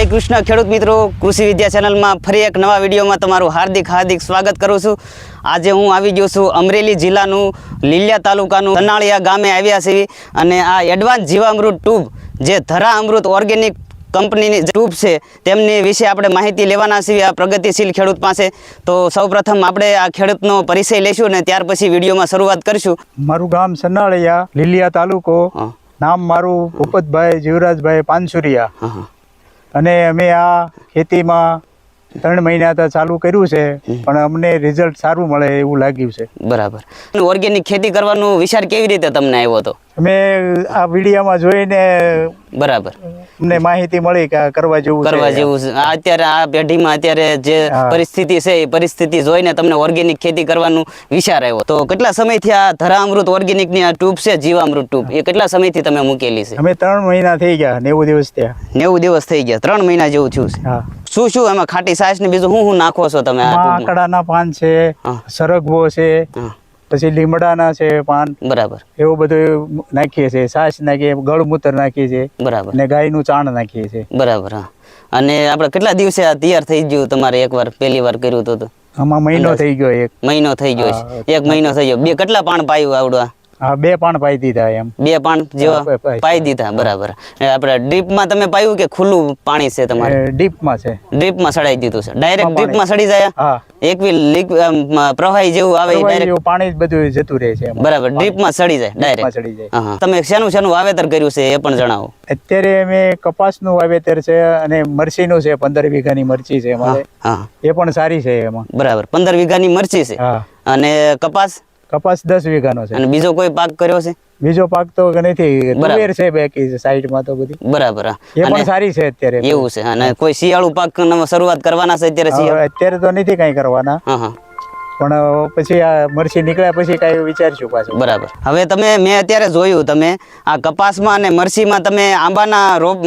હરે કૃષ્ણ ખેડૂત મિત્રો કૃષિ વિદ્યા ચેનલમાં ફરી એક નવા વિડીયોમાં તમારું હાર્દિક હાર્દિક સ્વાગત કરું છું. આજે હું આવી ગયો છું અમરેલી જિલ્લાનું લીલિયા તાલુકાનું તનાળિયા ગામે આવ્યા છીએ અને આ એડવાન્સ જીવામૃત ટ્યુબ જે ધરા અમૃત ઓર્ગેનિક કંપનીની ટ્યુબ છે તેમની વિશે આપણે માહિતી લેવાના છીએ આ પ્રગતિશીલ ખેડૂત પાસે. તો સૌપ્રથમ આપણે આ ખેડૂતનો પરિચય લઈશું અને ત્યાર પછી વિડીયોમાં શરૂઆત કરીશું. મારું ગામ સનાળિયા લીલિયા તાલુકો. નામ મારું ભૂપતભાઈ જીવરાજભાઈ પાનસુરિયા. અને અમે આ ખેતીમાં ત્રણ મહિના તો ચાલુ કર્યું છે પણ અમને રિઝલ્ટ સારું મળે એવું લાગ્યું છે. બરાબર. ઓર્ગેનિક ખેતી કરવાનો વિચાર કેવી રીતે તમને આવ્યો હતો? અમે આ વિડીયોમાં જોઈને બરાબર. અમને માહિતી મળી કે કરવા જેવું કરવા જેવું અત્યારે આ પેઢીમાં અત્યારે જે પરિસ્થિતિ છે એ પરિસ્થિતિ જોઈને તમને ઓર્ગેનિક ખેતી કરવાનું વિચાર આવ્યો. તો કેટલા સમયથી આ ધરામૃત ઓર્ગેનિકની આ ટ્યુબ છે જીવામૃત ટ્યુબ એ કેટલા સમયથી તમે મૂકેલી છે? અમે ત્રણ મહિના થઈ ગયા નેવું દિવસ થયા. નેવું દિવસ થઈ ગયા ત્રણ મહિના જેવું થયું છે. શું શું એમાં ખાટી સાસ ને બીજું શું શું નાખો છો તમે? આકડાના પાન છે. સરગવો છે પછી લીમડાના છે પાન બરાબર. એવું બધું નાખીએ છીએ છાશ નાખીએ ગળમૂત્ર નાખીએ છીએ બરાબર. ને ગાયનું ચાણ નાખીએ છીએ. બરાબર હા. અને આપણે કેટલા દિવસે આ તૈયાર થઈ ગયું તમારે એકવાર? પહેલી વાર કર્યું હતું તો? આમાં મહિનો થઈ ગયો એક. મહિનો થઈ ગયો એક મહિનો થઈ ગયો. બે કેટલા પાન પાયું આવડવા? હા બે પાન પાઈ દીધા એમ. બે પાણ જેવા પાઈ- દીધા. બરાબર. આપણે ડ્રીપમાં તમે પાયું કે ખુલ્લું પાણી છે તમારે? એ ડીપમાં છે. ડ્રીપમાં સડાઈ દીધું છે. ડાયરેક્ટ પાણી. ડ્રીપમાં સડી જાય? હા. એક લીક પ્રવાહી જેવું આવે ડાયરેક્ટ પાણી જ બધું જતું રહે છે. બરાબર ડ્રીપમાં સડી જાય ડાયરેક્ટ સડી જાય. તમે શેનું શેનું વાવેતર કર્યું છે એ પણ જણાવો. અત્યારે અમે કપાસનું વાવેતર છે અને મરચીનું છે પંદર વીઘાની મરચી છે અમારે. એ પણ સારી છે એમાં. બરાબર પંદર વીઘાની મરચી છે. અને કપાસ? કપાસ દસ વીઘાનો છે. અને બીજો કોઈ પાક કર્યો છે? બીજો પાક તો નથી તુવેર છે બાકી સાઈડમાં તો બધી. બરાબર એ પણ સારી છે અત્યારે એવું છે અને કોઈ શિયાળુ પાક શરૂઆત કરવાના છે અત્યારે અત્યારે તો નથી કઈ કરવાના. પણ પછી આ મરસી નીકળ્યા પછી કઈ વિચારશું પાછું. બરાબર. હવે તમે મેં અત્યારે જોયું તમે આ કપાસમાં અને મરસીમાં તમે આંબાના રોપ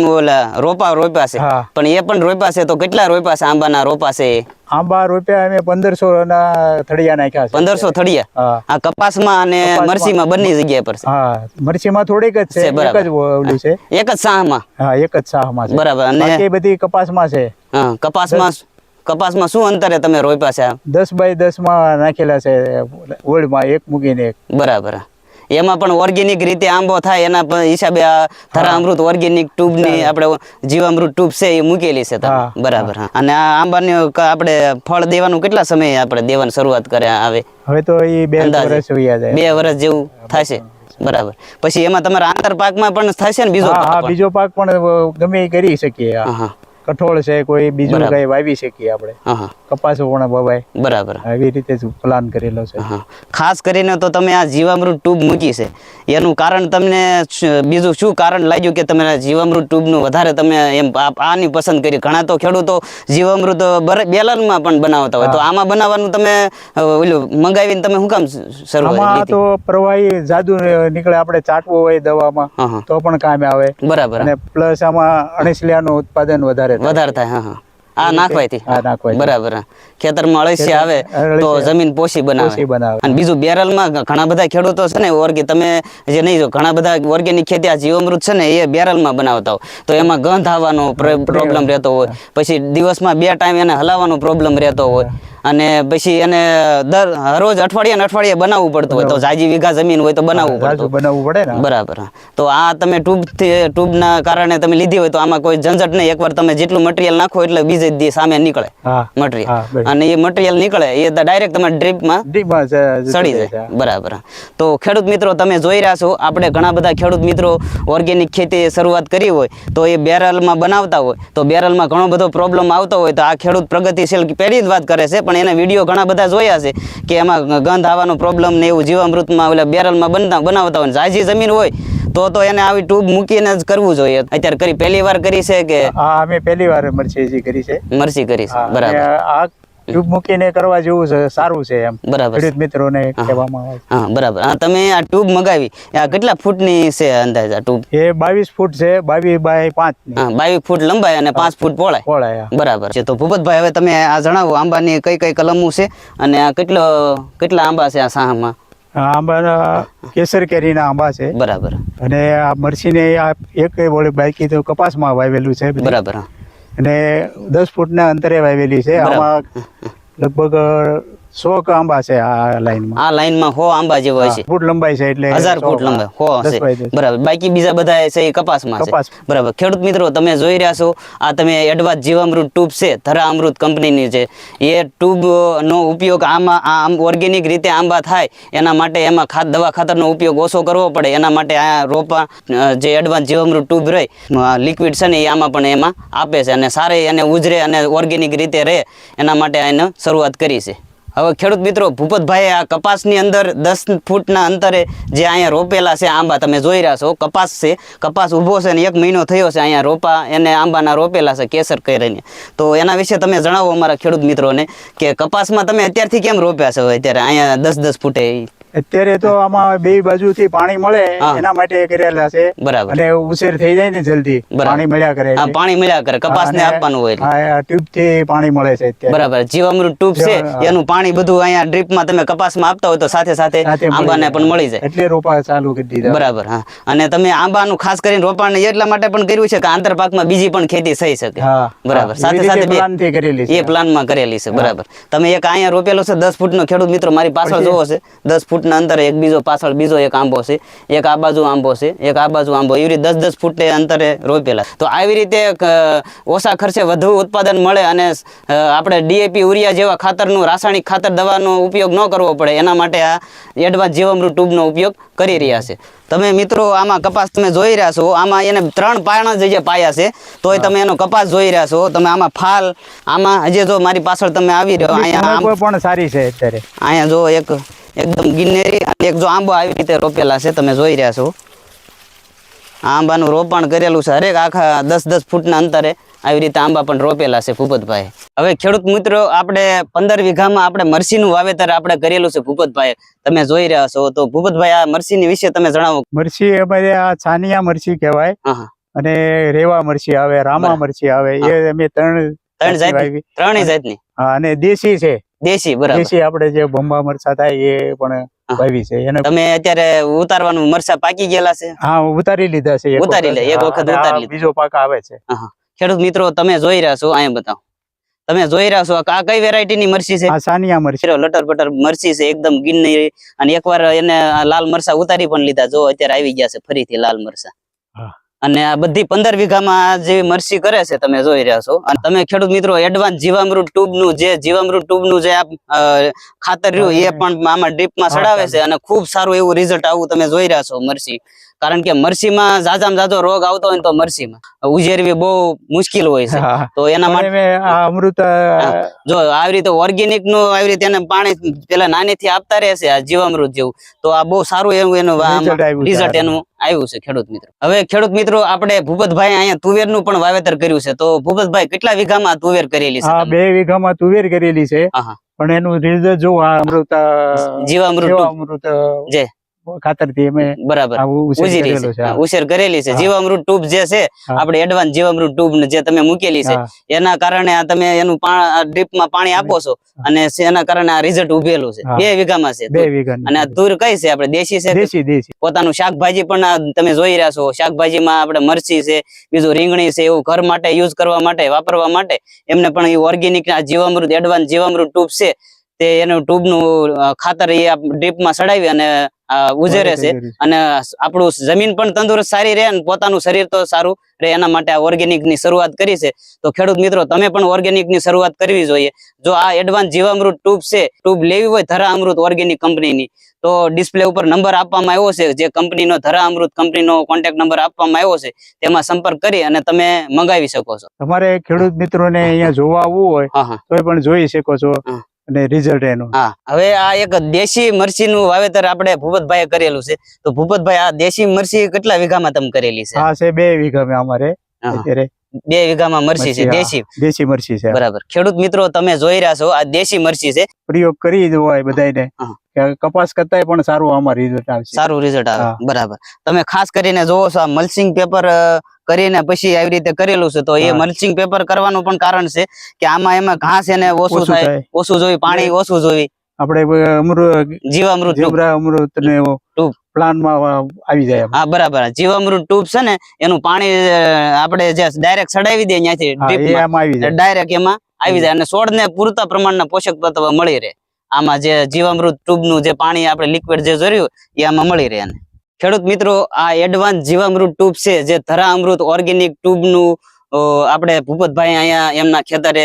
રોપા રોપ્યા છે. પણ એ પણ રોપ્યા છે તો કેટલા રોપ્યા છે આંબાના રોપા છે? આંબા રૂપિયા અમે પંદરસો ના થળિયા નાખ્યા છે. પંદરસો થળિયા? આ કપાસમાં અને. મરચીમાં બંને જગ્યા પર હા મરચીમાં થોડીક જ છે એક. જ ઓલું છે. એક જ સાહમાં હા એક જ શાહમાં છે. બરાબર, અને- બાકી બધી કપાસમાં છે. હા કપાસમાં કપાસમાં શું અંતરે તમે રોપ્યા છે? દસ બાય દસમાં નાખેલા છે ઓળમાં એક મૂકીને એક. બરાબર. એમાં પણ ઓર્ગેનિક રીતે આંબો થાય એના હિસાબે આ ધરા અમૃત ઓર્ગેનિક ટ્યુબની આપણે જીવામૃત ટ્યુબ છે એ મૂકેલી છે બરાબર હા. અને આ આંબાને આપણે ફળ દેવાનું કેટલા સમય આપણે દેવાની શરૂઆત કરે આવે? હવે તો એ બે વર્ષ બે વર્ષ જેવું થશે. બરાબર. પછી એમાં તમારા આંતર પાકમાં પણ થશે ને બીજો બીજો પાક પણ ગમે કરી શકીએ હા. કઠોળ છે કોઈ બીજું કઈ વાવી શકીએ આપણે. કપાસ પણ વવાય બરાબર. આવી રીતે જ પ્લાન કરેલો છે. ખાસ કરીને તો તમે આ જીવામૃત ટ્યુબ મૂકી છે. એનું કારણ તમને બીજું શું કારણ લાગ્યું કે તમે જીવામૃત ટ્યુબનું વધારે તમે એમ આની પસંદ કરી? ઘણા તો ખેડૂતો જીવામૃત બેલરમાં પણ બનાવતા હોય. તો આમાં બનાવવાનું તમે ઓલું મંગાવીને તમે શું કામ શરૂ તો પ્રવાહી જાદુ નીકળે આપણે ચાટવું હોય દવામાં તો પણ કામે આવે. બરાબર. અને પ્લસ આમાં અણસલિયાનું ઉત્પાદન વધારે વધારે થાય. હા હા. આ નાખવાથી બરાબર. ખેતરમાં અળસિયા આવે તો જમીન પોષી બનાવે. બનાવે. અને બીજું બેરલમાં ઘણા બધા ખેડૂતો છે ને ઓર્ગે તમે જે નહીં જો ઘણા બધા ઓર્ગેનિક ખેતી આ જીવામૃત છે ને એ બેરલમાં બનાવતા હોય. તો એમાં ગંધ આવવાનો પ્રોબ્લેમ રહેતો હોય. પછી દિવસમાં બે ટાઈમ એને હલાવવાનો પ્રોબ્લેમ રહેતો હોય. અને પછી એને દર હરોજ અઠવાડિયે ને અઠવાડિયે બનાવવું પડતું હોય. તો જાજી વીઘા જમીન હોય તો બનાવવું પડતું. બનાવવું પડે ને. બરાબર. તો આ તમે ટ્યુબ ટ્યુબના કારણે તમે લીધી હોય તો આમાં કોઈ ઝંઝટ નહીં. એકવાર તમે જેટલું મટીરિયલ નાખો એટલે બીજે દી સામે નીકળે મટીરિયલ અને એ મટીરિયલ નીકળે એ ડાયરેક્ટ તમારે ડ્રીપમાં સડી જાય. બરાબર. તો ખેડૂત મિત્રો તમે જોઈ રહ્યા છો આપણે ઘણા બધા ખેડૂત મિત્રો ઓર્ગેનિક ખેતી શરૂઆત કરી હોય તો એ બેરલમાં બનાવતા હોય તો બેરલમાં ઘણો બધો પ્રોબ્લેમ આવતો હોય તો આ ખેડૂત પ્રગતિશીલ પહેલી જ વાત કરે છે પણ એના વીડિયો ઘણા બધા જોયા છે કે એમાં ગંધ આવવાનો પ્રોબ્લેમ ને એવું જીવામૃતમાં ઓલા બેરલમાં બનતા બનાવતા હોય. જાજી જમીન હોય તો તો એને આવી ટ્યુબ મૂકીને જ કરવું જોઈએ. અત્યારે કરી પહેલી વાર કરી છે કે હા અમે પહેલી વાર મરચી કરી છે. મરસી કરી છે. હા, અને બરાબર. આ ટ્યુબ મૂકીને કરવા જેવું છે સારું છે એમ. બરાબર. ખેડૂત મિત્રોને કહેવામાં આવે હા બરાબર. હા તમે આ ટ્યુબ મગાવી. આ કેટલા ફૂટની છે અંદાજ આ ટ્યુબ? એ બાવીસ ફૂટ છે બાવીસ બાય 5 ની હા બાવીસ ફૂટ લંબાઈ અને પાંચ ફૂટ પહોળાઈ. પહોળાઈ બરાબર છે. તો ભૂપતભાઈ હવે તમે આ જણાવો આંબાની કઈ કઈ કલમો છે અને આ કેટલો કેટલા આંબા છે આ સાહામાં? આંબા કેસર કેરીના આંબા છે. બરાબર. અને આ મરસીને આ એક વળે બાકી તો કપાસમાં વાવેલું છે બરાબર હા. અને દસ ફૂટના અંતરે વાવેલી છે. આમાં લગભગ સો આંબા છે આ લાઈનમાં. આ લાઈનમાં હો આંબા જેવો હશે ફૂટ લંબાઈ છે એટલે હજાર ફૂટ લંબાઈ. હો હશે બરાબર. બાકી બીજા બધા છે એ કપાસમાં છે. બરાબર. ખેડૂત મિત્રો તમે જોઈ રહ્યા છો આ તમે એડવાન્સ જીવામૃત ટ્યુબ છે ધરા અમૃત કંપનીની છે. એ ટ્યુબ નો ઉપયોગ આમાં આ આમ ઓર્ગેનિક રીતે આંબા થાય એના માટે એમાં ખાત દવા ખાતરનો ઉપયોગ ઓછો કરવો પડે. એના માટે આ રોપા જે એડવાન્સ જીવામૃત ટ્યુબ રહે લિક્વિડ છે ને એ આમાં પણ એમાં આપે છે અને સારી એને ઉજરે અને ઓર્ગેનિક રીતે રહે એના માટે એને શરૂઆત કરી છે. હવે ખેડૂત મિત્રો, ભૂપતભાઈએ આ કપાસની અંદર દસ ફૂટના અંતરે જે અહીંયા રોપેલા છે આંબા, તમે જોઈ રહ્યા છો, કપાસ છે. કપાસ ઊભો છે ને એક મહિનો થયો છે અહીંયા રોપા, એને આંબાના રોપેલા છે કેસર કરીને. તો એના વિશે તમે જણાવો અમારા ખેડૂત મિત્રોને કે કપાસમાં તમે અત્યારથી કેમ રોપ્યા છો? અત્યારે અહીંયા દસ દસ ફૂટે અત્યારે તો આમાં બે બાજુથી પાણી મળે એના માટે કરેલા છે. બરાબર. અને ઉછેર થઈ જાય ને જલ્દી. પાણી મળ્યા કરે પાણી મળ્યા કરે. કપાસ ને આપવાનું હોય હા, ટ્યુબથી પાણી મળે છે બરાબર. જીવામૃત ટ્યુબ છે એનું પાણી બધું અહીંયા ડ્રીપમાં તમે કપાસમાં આપતા હોય તો સાથે સાથે આંબાને પણ મળી જાય. એટલે રોપા ચાલુ કરી દીધા. બરાબર હા. અને તમે આંબાનું ખાસ કરીને રોપાણ એટલા માટે પણ કર્યું છે કે આંતર પાકમાં બીજી પણ ખેતી થઈ શકે. બરાબર. સાથે સાથે એ પ્લાનમાં થી કરેલી છે. એ પ્લાનમાં કરેલી છે. બરાબર. તમે એક અહીંયા રોપેલો છે દસ ફૂટનો ખેડૂત મિત્રો મારી પાછળ જોવો છે. દસ ફૂટના અંતરે એક બીજો પાછળ બીજો એક આંબો છે એક આ બાજુ આંબો છે એક આ બાજુ આંબો. એવી રીતે દસ દસ ફૂટે અંતરે રોપેલા. તો આવી રીતે ઓછા ખર્ચે વધુ ઉત્પાદન મળે અને આપણે ડીએપી ઉરિયા જેવા ખાતરનું રાસાયણિક ખાતર દવાનો ઉપયોગ ન કરવો પડે એના માટે આ એડવાન્સ જીવામૃત ટ્યુબનો ઉપયોગ કરી રહ્યા છે. તમે મિત્રો આમાં કપાસ તમે જોઈ રહ્યા છો આમાં એને ત્રણ પાયણા જ જે પાયા છે તોય તમે એનો કપાસ જોઈ રહ્યા છો. તમે આમાં ફાલ આમાં હજી જો મારી પાછળ તમે આવી રહ્યો અહીંયા પણ સારી છે અત્યારે. અહીંયા જો એક એકદમ ગિન્નેરી અને એક જો આંબો આવી રીતે રોપેલા છે તમે જોઈ રહ્યા છો. આંબાનું રોપણ કરેલું છે હરેક આખા દસ દસ ફૂટના અંતરે આવી રીતે આંબા પણ રોપેલા છે ભૂપતભાઈ હવે ખેડૂત મિત્રો આપણે પંદર વીઘામાં આપણે મરસીનું વાવેતર આપણે કરેલું છે ભૂપતભાઈ તમે જોઈ રહ્યા છો તો ભૂપતભાઈ આ મરસીની વિશે તમે જણાવો. મરચી અમારે આ છાનિયા મરસી કહેવાય. અને રેવા મરસી આવે રામા મરસી મરચી આવે એ અમે ત્રણ ત્રણ જાતની ત્રણેય જાતની. હા અને દેશી છે. દેશી બરાબર. દેશી આપણે જે બંબા મરચા થાય એ પણ ભાવી છે. એને તમે અત્યારે ઉતારવાનું મરસા પાકી ગયેલા છે? હા ઉતારી લીધા છે ઉતારી લે, એક વખત ઉતારી લીધા. બીજો પાક આવે છે. ખેડૂત મિત્રો તમે જોઈ રહ્યા છો અહીંયા બતાવો. તમે જોઈ રહ્યા છો આ કઈ વેરાયટી ની મરચી છે? આ સાનિયા મરચી. લટર પટર મરચી છે એકદમ ગિન્ની. અને એકવાર એને લાલ મરચા ઉતારી પણ લીધા. જો અત્યારે આવી ગયા છે ફરીથી લાલ મરસા હા. અને આ બધી પંદર વીઘામાં આ જે મરસી કરે છે તમે જોઈ રહ્યા છો. અને તમે ખેડૂત મિત્રો એડવાન્સ જીવામૃત ટ્યુબનું જે જીવામૃત ટ્યુબનું જે આ ખાતર રહ્યું એ પણ આમાં ડ્રીપમાં હા, ચડાવે છે અને ખૂબ સારું એવું રિઝલ્ટ આવું તમે જોઈ રહ્યા છો મરસી. કારણ કે મરસીમાં જાજામાં જાજો રોગ આવતો હોય તો મરસીમાં. ઉજેરવી બહુ મુશ્કેલ હોય છે. તો એના માટે અમૃત જો આવી રીતે ઓર્ગેનિકનું આવી રીતે એને પાણી પેલા નાનીથી આપતા રહેશે આ જીવામૃત જેવું. તો આ બહુ સારું એવું એનું Result આવ્યું છે. રિઝલ્ટ એનું આવ્યું છે ખેડૂત મિત્રો. હવે ખેડૂત મિત્રો આપણે ભૂપતભાઈ અહીંયા તુવેરનું પણ વાવેતર કર્યું છે. તો ભૂપતભાઈ કેટલા વીઘામાં તુવેર કરેલી છે બે વીઘામાં તુવેર કરેલી છે. પણ એનું રિઝલ્ટ જો આ અમૃત જીવામૃત અમૃત જે. અમે બરાબર. ઉછેર કરેલો છે. જીવામૃત ટ્યુબ જે છે આપણે એડવાન્સ જીવામૃત ટ્યુબ જે તમે મૂકેલી છે એના કારણે આ તમે એનું પાણી આપો છો અને એના કારણે આ રિઝલ્ટ ઉભેલું છે. બે વીઘામાં છે. બે તુર. વીઘાની. અને આ તુર કઈ છે? આપણે દેશી છે દેશી દેશી. પોતાનું શાકભાજી પણ તમે જોઈ રહ્યા છો. શાકભાજીમાં આપણે મરચી છે બીજું રીંગણી છે એવું ઘર માટે યુઝ કરવા માટે વાપરવા માટે. એમને પણ એ ઓર્ગેનિક જીવામૃત એડવાન્સ જીવામૃત ટ્યુબ છે. તે એનું ટ્યુબનું નું ખાતર એ ડ્રીપમાં ચડાવી અને ઉજેરે છે. અને આપણું જમીન પણ તંદુરસ્ત સારી રહે અને પોતાનું શરીર તો સારું રહે. એના માટે આ ઓર્ગેનિકની શરૂઆત કરી છે. તો ખેડૂત મિત્રો તમે પણ ઓર્ગેનિકની શરૂઆત કરવી જોઈએ. જો આ એડવાન્સ જીવામૃત ટ્યુબ છે ટ્યુબ લેવી હોય ધરા અમૃત ઓર્ગેનિક કંપનીની તો ડિસ્પ્લે ઉપર નંબર આપવામાં આવ્યો છે. જે કંપનીનો ધરા અમૃત કંપનીનો કોન્ટેક્ટ નંબર આપવામાં આવ્યો છે તેમાં સંપર્ક કરી અને તમે મંગાવી શકો છો. તમારે ખેડૂત મિત્રોને અહીંયા જોવા આવવું હોય હા પણ જોઈ શકો છો. અને રિઝલ્ટ એનું. હા હવે આ એક દેશી મરચીનું વાવેતર આપણે ભૂપતભાઈએ કરેલું છે. તો ભૂપતભાઈ આ દેશી મરચી કેટલા વીઘામાં તમે કરેલી છે? હા છે બે વીઘામાં અમારે અત્યારે. બે વીઘામાં મરચી છે દેશી? દેશી મરચી છે બરાબર. ખેડૂત મિત્રો તમે જોઈ રહ્યા છો આ દેશી મરચી છે. પ્રયોગ કરી જ હોય બધાને. કે કપાસ કરતાંય પણ સારું આમાં રિઝલ્ટ આવશે. સારું રિઝલ્ટ આવે. બરાબર. તમે ખાસ કરીને જોવો છો આ મલ્ચિંગ પેપર કરીને પછી આવી રીતે કરેલું છે તો એ. મલ્ચિંગ પેપર કરવાનું પણ કારણ છે કે આમાં એમાં ઘાસ એને ઓછું થાય ઓછું જોવી પાણી ઓછું જોવી આપણે અમૃત જીવામૃત અમૃત ને એવો ટૂંક. પ્લાનમાં આવી જાય હા બરાબર. જીવામૃત ટ્યુબ છે ને એનું પાણી આપણે જે ડાયરેક્ટ ચડાવી દઈએ ત્યાંથી ડાયરેક્ટ એમાં આવી જાય. અને છોડને પૂરતા પ્રમાણના પોષક તત્વ મળી રહે. આમાં જે જીવામૃત ટ્યુબનું જે પાણી આપણે લિક્વિડ જે જોયું એ આમાં મળી રહે ખેડૂત મિત્રો, આ એડવાન્સ જીવામૃત ટ્યુબ છે, જે ધરા અમૃત ઓર્ગેનિક ટ્યુબનું આપણે ભૂપતભાઈ અહીંયા એમના ખેતરે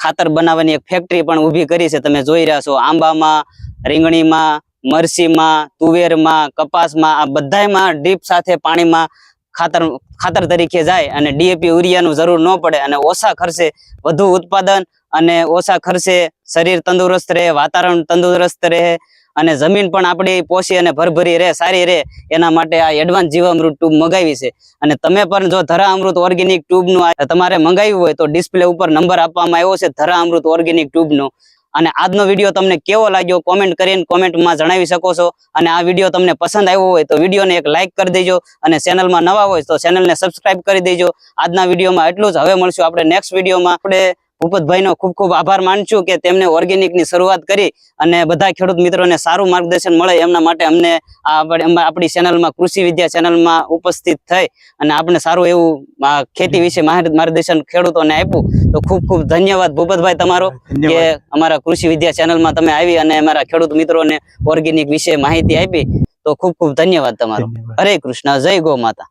ખાતર બનાવવાની એક ફેક્ટરી પણ ઊભી કરી છે. તમે જોઈ રહ્યા છો, આંબામાં, રીંગણીમાં, મરસીમાં, તુવેરમાં, કપાસમાં, આ બધામાં ડીપ સાથે પાણીમાં ખાતર ખાતર તરીકે જાય અને ડીએપી યુરિયાનું જરૂર ન પડે અને ઓછા ખર્ચે વધુ ઉત્પાદન અને ઓછા ખર્ચે શરીર તંદુરસ્ત રહે, વાતાવરણ તંદુરસ્ત રહે અને જમીન પણ આપણી પોષી અને ભરભરી રહે, સારી રહે. એના માટે આ એડવાન્સ જીવામૃત ટ્યુબ મંગાવી છે. અને તમે પણ જો ધરા અમૃત ઓર્ગેનિક ટ્યુબનું તમારે મંગાવ્યું હોય તો ડિસ્પ્લે ઉપર નંબર આપવામાં આવ્યો છે ધરા અમૃત ઓર્ગેનિક ટ્યુબનો અને આજનો વીડિયો તમને કેવો લાગ્યો કોમેન્ટ કરીને કોમેન્ટમાં જણાવી શકો છો. અને આ વીડિયો તમને પસંદ આવ્યો હોય તો વિડીયોને એક લાઇક કરી દેજો અને ચેનલમાં નવા હોય તો ચેનલને સબસ્ક્રાઇબ કરી દેજો. આજના વિડીયોમાં એટલું જ. હવે મળશું આપણે નેક્સ્ટ વિડીયોમાં આપણે ભૂપતભાઈનો ખૂબ ખૂબ આભાર માનશું કે તેમને ઓર્ગેનિકની શરૂઆત કરી અને બધા ખેડૂત મિત્રોને સારું માર્ગદર્શન મળે એમના માટે અમને આપણે- ચેનલમાં કૃષિ વિદ્યા ચેનલમાં ઉપસ્થિત થઈ અને આપણે સારું એવું ખેતી વિશે માર્ગદર્શન ખેડૂતોને આપ્યું. તો ખૂબ ખૂબ ધન્યવાદ ભૂપતભાઈ તમારો કે અમારા કૃષિ વિદ્યા ચેનલમાં તમે આવી અને અમારા ખેડૂત મિત્રોને ઓર્ગેનિક વિશે માહિતી આપી. તો ખૂબ ખૂબ ધન્યવાદ તમારો. હરે કૃષ્ણ જય ગો માતા.